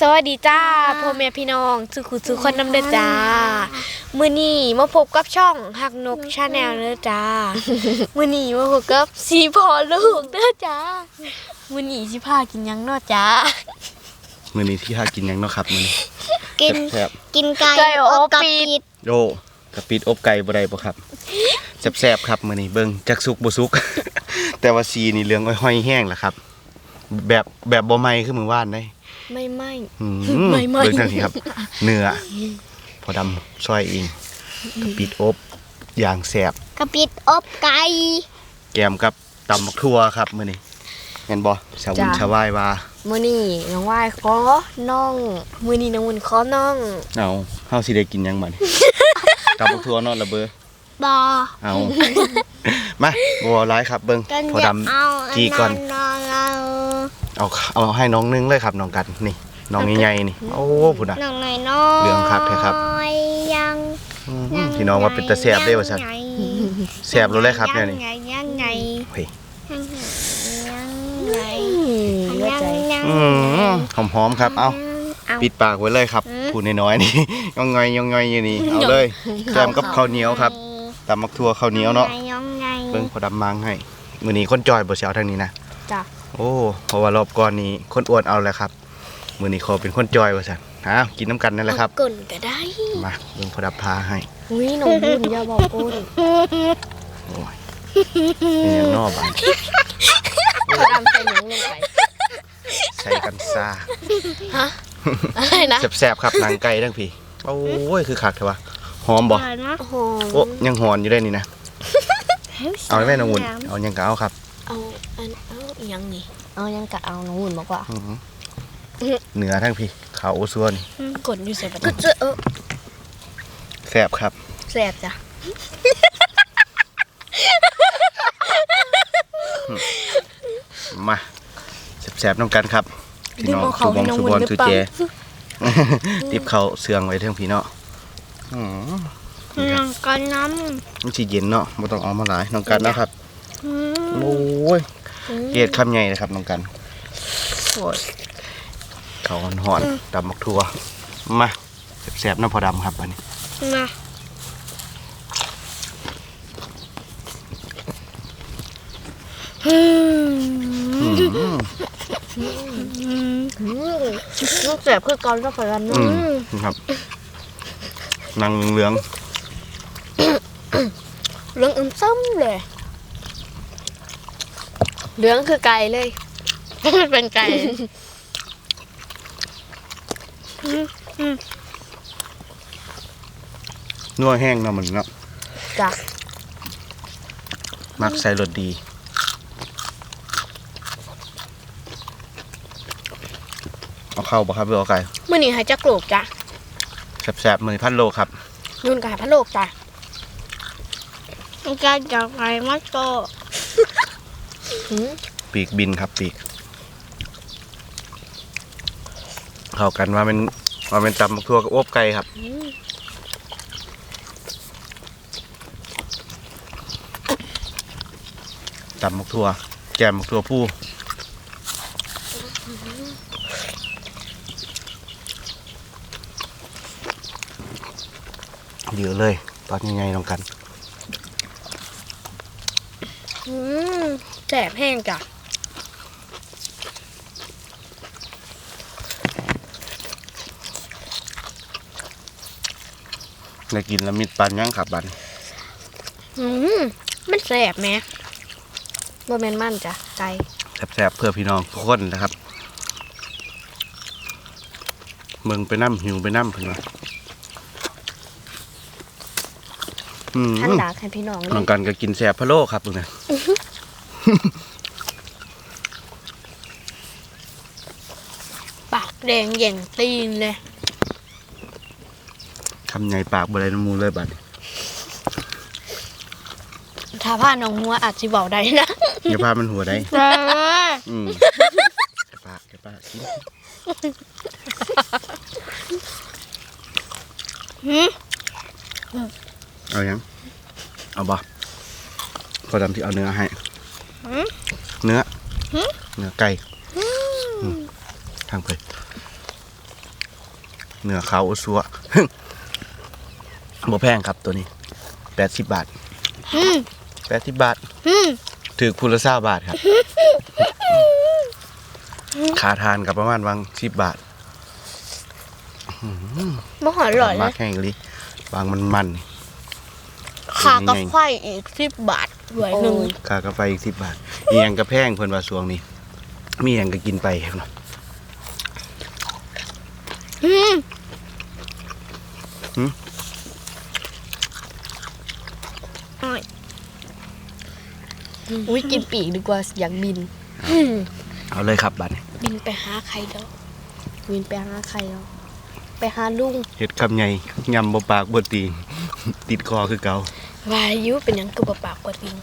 สวัสดีจ้าพ่อแม่พี่น้องสุขุสุขคนน้ำเด้อจ้า มื้อนี้มาพบกับช่องหักนกชาแนลเด้อจ้า มื้อนี้มาพบกับสีพอลูกเด้อจ้า มื้อนี้สิพากินหยังเนาะจ้า มื้อนี้ที่หากินหยังเนาะครับมื้อนี้กิน แซ่บกินไก่ไก่อบ กับปีดๆโอ้กะปิดอบไก่บ่ได้บ่ครับแซ่บๆครับมื้อนี้เบิ่งจักสุกบ่สุก แต่ว่าสีนี่เหลืองอ้อยๆแห้งแล้วครับ แบบแบบบ่ไหม้คือมื้อวานได้ ไม่ไม่อืมไหม้ๆเบิ่งทางนี้ครับ เนื้อพอดำซอยเองกะปิดอบอย่างแซ่บกระปิดอบไก่แกมกับตำบักทั่วครับมื้อนี้แม่นบ่ชาวบุญชาววายว่ามื้อนี้น้องวายขอน้องมื้อนี้น้องวุ่นขอน้องเอาเฮาสิได้กินหยังบัดนี้ตำบักทั่วเนาะละเบอบอเอามาบัวร้ายครับเบิ้งกันพอจะดเอาำจีก่อนนอน เอาเอาเอาให้น้องนึงเลยครับน้องกันนี่น้องใหญ่ๆนี่โอ้พุ่นอะน้องหน่อยน้อยเหลืองคักแท้ครับยังอืมพี่น้องว่าเป็นตาแซ่บได้ว่าซั่นแซ่บรู้เลยครับเนี่ยนี่ยังไงยังไงเฮ้ยยังไงเหลือใจยังอืมหอมๆครับเอาเอาปิดปากไว้เลยครับอืมพูดน้อยๆนี่ย่องงอยย่องงอยอยู่นี่ เอาเลยแกมกับข้าวเหนียวครับตำมักทั่วข้าวเหนียวเนาะยังไงเบิ้งพอดำมังให้มื้อนี้คนจอยบ่สิเอาทางนี้นะจ้ะ โอ้เพราะว่ารอบก่อนนี้คนอ้วนเอาแล้วครับมื้อนี้ขอเป็นคนจอยว่าซั่นฮะกินน้ำกันนั่นแหละครับเอาก่อนก็ได้มาเบิ่งพอดับพาให้อุ้ยน้องวุ่นอย่าบอกกูดิโอ้ยนี่ยังนอกบ้านขอดำใส่หนังลงไปใช้กันซ่าอะไรนะแสบๆครับหนังไก่ทั้งพี่โอ้ยคือคักเถอะวะหอมบ่อร่อยนะโอ้โหโอ้ยังหอนอยู่ได้นี่นะเอาไหมน้องอุ่นเอายังกะเอาครับ เอาอันเอาอีห ยังนี่เอายังกะเอาน้องวุ่นมากกว่าอื้อหือเหนือทั้งพี่เขาส่วนกดอยู่ใส่ปะก็จะเออแสบครับแสบจ้ะมาแสบๆน้ำกันครับพี่น้องสุบองสุบอนสุเจติบเขาเสืองไว้เทั้งพี่เนาะอื้อหือน้องกันน้มันสิเย็นเนาะไม่ต้องเอามาหลายน้องกันนะครับำอืมโอ้ย เกลียดคำใหญ่นะครับน้องกันโอ้ยเขาหอนๆดำมักทัวมาแสบๆน้ำพอดำครับอันนี้มาลูกแสบคือเกอนก็พอกันอืมครับนางเหลืองเรื่องอึมซ้ำเลย เหลืองคือไก่เลย เป็นไก่นัวแห้งเนาะมันเนาะจ้ะมักใส่รสดีเอาเข้าบ่ครับหรือเอาไก่มื่อนี้ให้จักโลกจ้ะแสบๆมือพันโลครับนุ่นกับพะโลกจ้ะจะจับไก่มาโตหืม ปีกบินครับปีก เข้ากันว่าเป็นว่าเป็นตำมักทั่วกับอบไก่ครับตำมักทั่ว แกมมักทั่วผู้เยอะเลย ตอนยังไงลองกัน อืม แสบแห้งจ้ะได้กินแล้วมิดปันยังขับบันอืมมันแสบไหมบ่แม่นมันจ้ะไก่แซ่บๆ เพื่อพี่น้องทุกคนนะครับ เมืองไปน้ำหิวไปน้ำเพิ่นว่าอืมท่านดากให้พี่น้องเลน้อยงกันก็กินแซ่บพะโล้ครับตรงนี้ ปากแดงแย่งตีนเลยคำใหญ่ปากบริเวณมูเลยบัดนี้ถ้าผ้าน้องหัวอาจสิเบาได้นะอย่าพามันหัวได้เด้ออืมแกปากแกปากกินหืมเอายังเอาบ่พอดำที่เอาเนื้อให้ เนื้อเนื้อไก่อืมทางไปเนื้อขาวอุซัวบ่แพงครับตัวนี้แปดสิบบาทอืมแปดสิบบาทอืมถือคูละเศร้าบาทครับขาทานกับประมาณวังสิบบาทบ่หอร่อยเลมายกแห้งเลยบางมันมันขากับไข่อีกสิบบาทหน่วยหนึ่งค่ากาแฟอีกสิบบาท มีอย่างกระแพงเพิ่นว่าสวงนี้มีอย่างก็กินไปครับเนาะอืมอุ้ยกินปีกดีกว่าอยากบิน เอาเลยครับบัดนี้บินไปหาใครเด้อบินไปหาใครเด้อไปหาลุงเห็ดคำใหญ่ยำบ่ปากบ่ตีนติดคอคือเก่าวายุเป็นหยังคือบ่ปากบ่ติง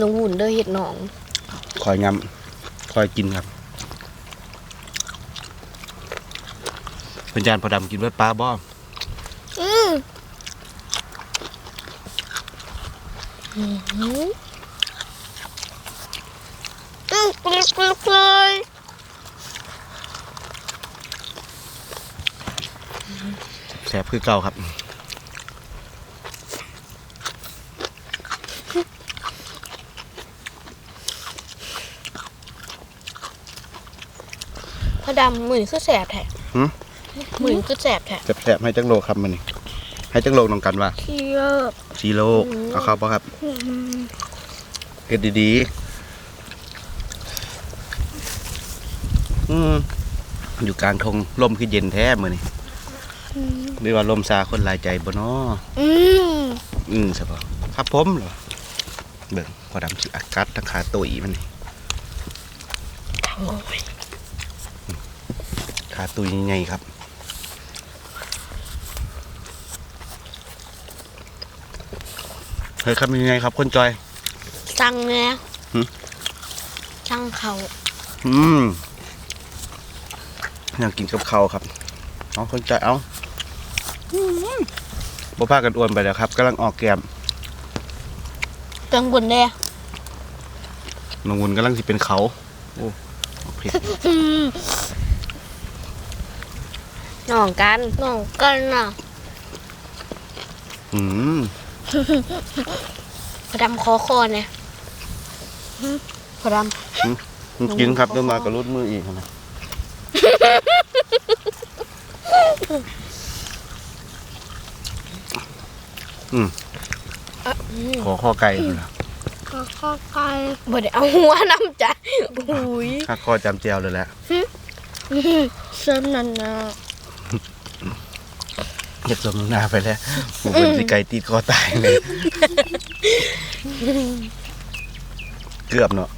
น้องหุ่นเด้อเฮ็ดหนองคอยยำคอยกินครับเพิ่นจานพอดำกินเบิดปลาบ่อืมหืออืมกรึบกรึบเลยแสบคือเก่าครับ ดำมือคือแสบแท้หึมือคือแสบแท้แสบๆให้จักโลครับมันนี่ให้จักโลน้องกันว่าเที่ยวสี่โลเอาเข้าป่ะครับเกิดดีๆอืมอยู่กลางทงลมคือเย็นแท้มือนี่หรือว่าลมซาคนหลายใจบ่เนาะอืมอืมใช่ปะครับผมเหรอเบิ่งพอดำสิอากาศทั้งขาตุยมันนี่ ขาตุยใหญ่ๆครับ เฮ้ยครับยังไงครับคนจอย สั่งเนี่ยหึ สั่งเขาอืมอยากกินกับข้าวครับเอาคนจอยเอาบ่พากันอ้วนไปแล้วครับกำลังออกแกมจังบุญเด้น้องวุนกำลังสิเป็นเขาโอ้เผ็ดอืม น้องกัน น้องกันน่ะอืมพระดำคอคอเนี่ยพระดกินครับต้องมากับรุดมืออีกนะอืมขอข้อไก่เลยนะก็เข้าไก่ำบ่ได้เอาหัวน้ำจ้ะอุ้ยข้าข้อจำเจียวเลยแหละอืมเส้นนั่นนะ อยากสมน้ำหน้าไปแล้วผมเป็นสิไก่ตีดคอตายเลย เกือบเนาะ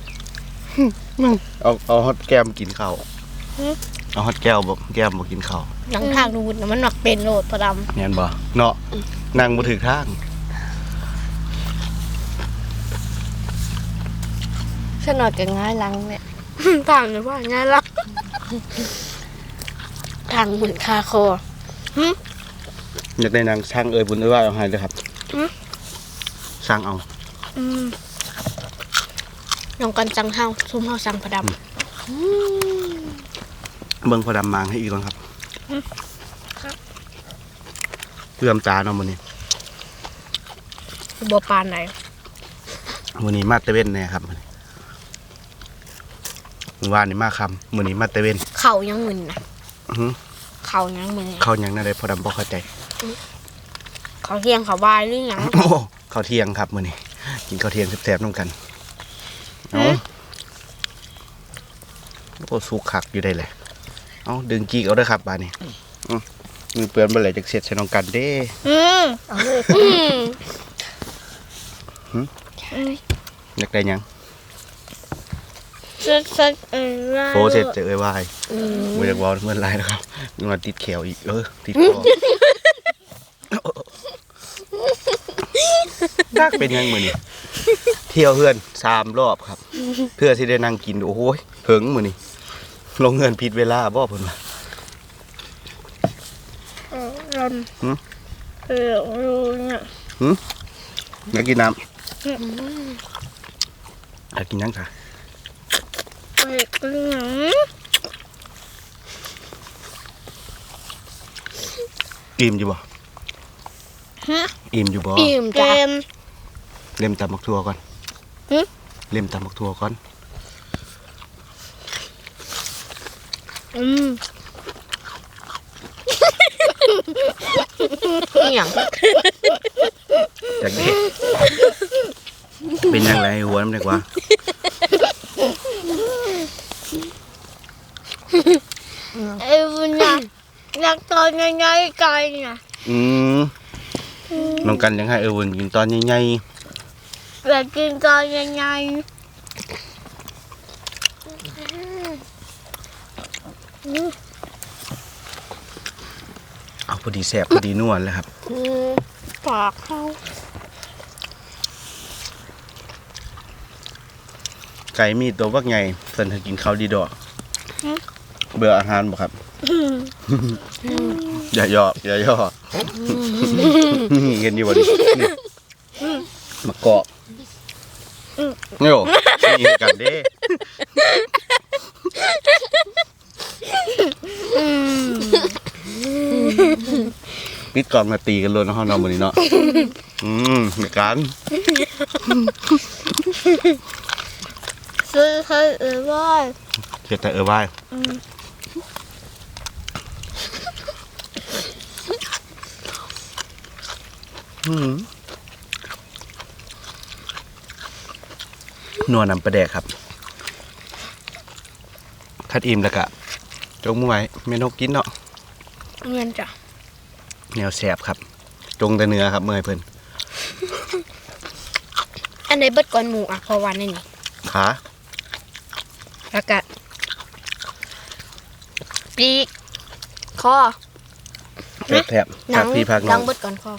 เอาเอาฮอตแก้มกินข้าวเอาฮอตแก้วบอกแก้มบอกกินข้าวหลังทางนูนน่ะมันหนักเป็นโหลดพระดเห็นบ่เนาะนั่งบ่ถึงทางสนอดกับง่ายลังเนี่ยำทางเลยว่าไงล่ะทางเหมือนคาคอ อยากได้นางช่างเอ่ยบุญเอ้ยว่าเอาให้เลยครับสร้างเอาอืมน้องกันจังเฮาซุ่มเฮาสั่งพระดเบิ่งพอดำมางให้อีกก่อนครับเพื่อมตาเนาะมื้อนี้ำบัวปานไหนมื้อนี้มาตะเว้นแน่ครับมื้อนี้มื้อวานนี่มาค่ำมื้อนี้มาตะเว้นเข่ายังมึนนะอื้อหือ เข่ายังมึนเข้าหยังนั่นได้พอดำบ่เข้าใจ เขาเที่ยงเขาบายหรือหยัง โอ้ข้าวเที่ยงครับมื้อนี้กินข้าวเที่ยงแซ่บๆนํกันเอาโอ้สุกคักอยู่ได้เลยเอาดึงกีกเอาเด้อครับบาดนี้อื้อมือเปื้อนบ่ไหลจักเสร็จใส่น้องกันเด้ อืมอืมอยากได้หยังเซ็ตเซ็ตเออว่าโฟเสร็จจะเอ้ยวายอืมบ่อยากเว้าเมื่อไรนะครับนึกว่าติดแขวอีกเออติดคอ นักเป็นยังมือนี่เที่ยวเพื่อนสามรอบครับ เพื่อสิได้นั่งกินโอ้โหเหิงมือนี่ลงเงินผิดเวลาบ่เพิ่นมาเออรอนหืมเออรู้เนี่ยหืมอยากกินน้ำอยากกินยังค่ะเอ้กินนังอิ่อยู่บ่ฮะอิ่มอยู่บ่อิ่มจ้ะ เล่มตำบักทั่วก่อนหึเล่มตำบักทั่วก่อน อืมอหย่างจากเด็กเป็นยังไงหัวน้ำเด็กวะเอ้ยวันอยากอยากตอนง่ายๆไกลน่ะอืมน้องกันยังให้เออวนกินตอนใหญ่ อยากกินตอนง่ายๆเอาพอดีแสบพอดีนวลเลยครับอืมปากเขาไก่มีตัววักไงเพิ่นให้กินข้าวดีดอกเบื่ออาหารบ่ครับอย่าย่ออย่าย่อนี่เห็นอยู่บ่นี่นี่มะกอกโย่ นี่คือกันเด้ปิดกล่องมาตีกันเลยเนาะน้องมื้อนี้เนาะอืมเหมือนกันๆซื้อให้เอ้ยว่าเฮ็ดแต่เออไว้อืม นัวนำประแดกครับ คัดอิ่มแล้วกะจงมวยเมนกกินเนาะเงินจ้ะแนวแสบครับ จงแต่เนื้อครับเมื่อยเพิ่นอันไหนเบิดก่อนหมูอะเพอวันนี่นี่ขาแล้วก็ปีกคอแสบแสบผักพี่ผักหน้นัองงเบิดก่อนคอ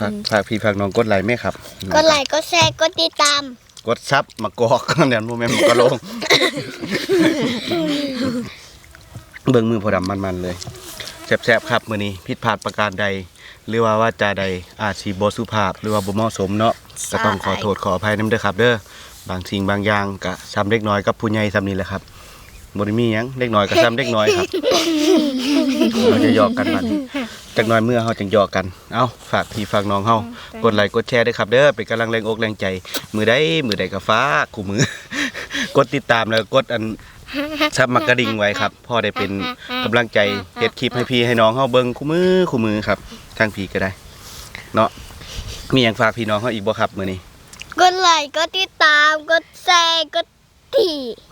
ผักผักพี่ผักน้องกดไลค์ไหมครับ ก็ไลค์ก็แชร์ก็ติดตาม กดซับมากอกเดี๋ยวโมเมนต์มันก็ลงเบิ่งมือพอดำมันๆเลยแสบๆครับมื้อนี้ผิดพลาดประการใด หรือว่าว่าจาใดอาจสิบ่สุภาพ หรือว่าบ่เหมาะสมเนาะก็ต้องขอโทษขออภัยนำเด้อครับ เด้อบางสิ่งบางอย่างก็ซ้ำเล็กน้อยกับผู้ใหญ่ซ้ำนี้แหละครับบ่ได้มีหยังเล็กน้อยก็ซ้ำเล็กน้อยครับเราจะหยอกกันบัดนี้ จักหน้อยเมื่อเฮาจังหยอกกัน เอ้าฝากพี่ฝากน้องเฮากดไลค์กดแชร์ด้วยครับเด้อเป็นกำลังแรงอกแรงใจ มือใดมือใดก็ฟ้ากคู่มือ กดติดตามแล้วกดอันซับมักกระดิ่งไว้ครับพ่อได้เป็นกำลังใจเฮ็ดคลิปให้พี่ให้น้องเฮาเบิ่งคู่มือคู่มือครับทางพี่ก็ได้ เนาะมีหยังฝากพี่น้องเฮาอีกบ่ครับมื้อนี้ก็ไลค์ก็ติดตามก็แชร์ก็ตีที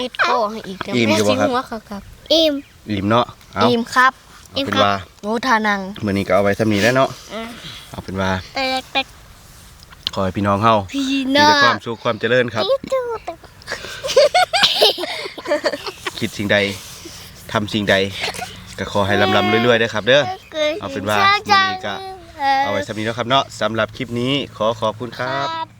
ติดคอให้อีกอิ่มอยู่บ่ครับหัวเขาครับอิ่มอิ่มเนาะเอาอิ่มครับเอาเป็นว่าโอ้ทานัง มื้อนี้ก็เอาไว้ซำนี้แล้วเนาะเอาเป็นว่าแต่แต่ขอให้พี่น้องเฮาพี่มีน้าแต่ความสุขความเจริญครับ คิดสิ่งใดทำสิ่งใด ก็ขอให้ลำลำเรื่อยๆเด้อครับ เด้อ เอาเป็นว่ามื้อนี้ก็ เอาไว้สำนี้แล้วครับเนาะสำหรับคลิปนี้ขอขอบคุณครับครับ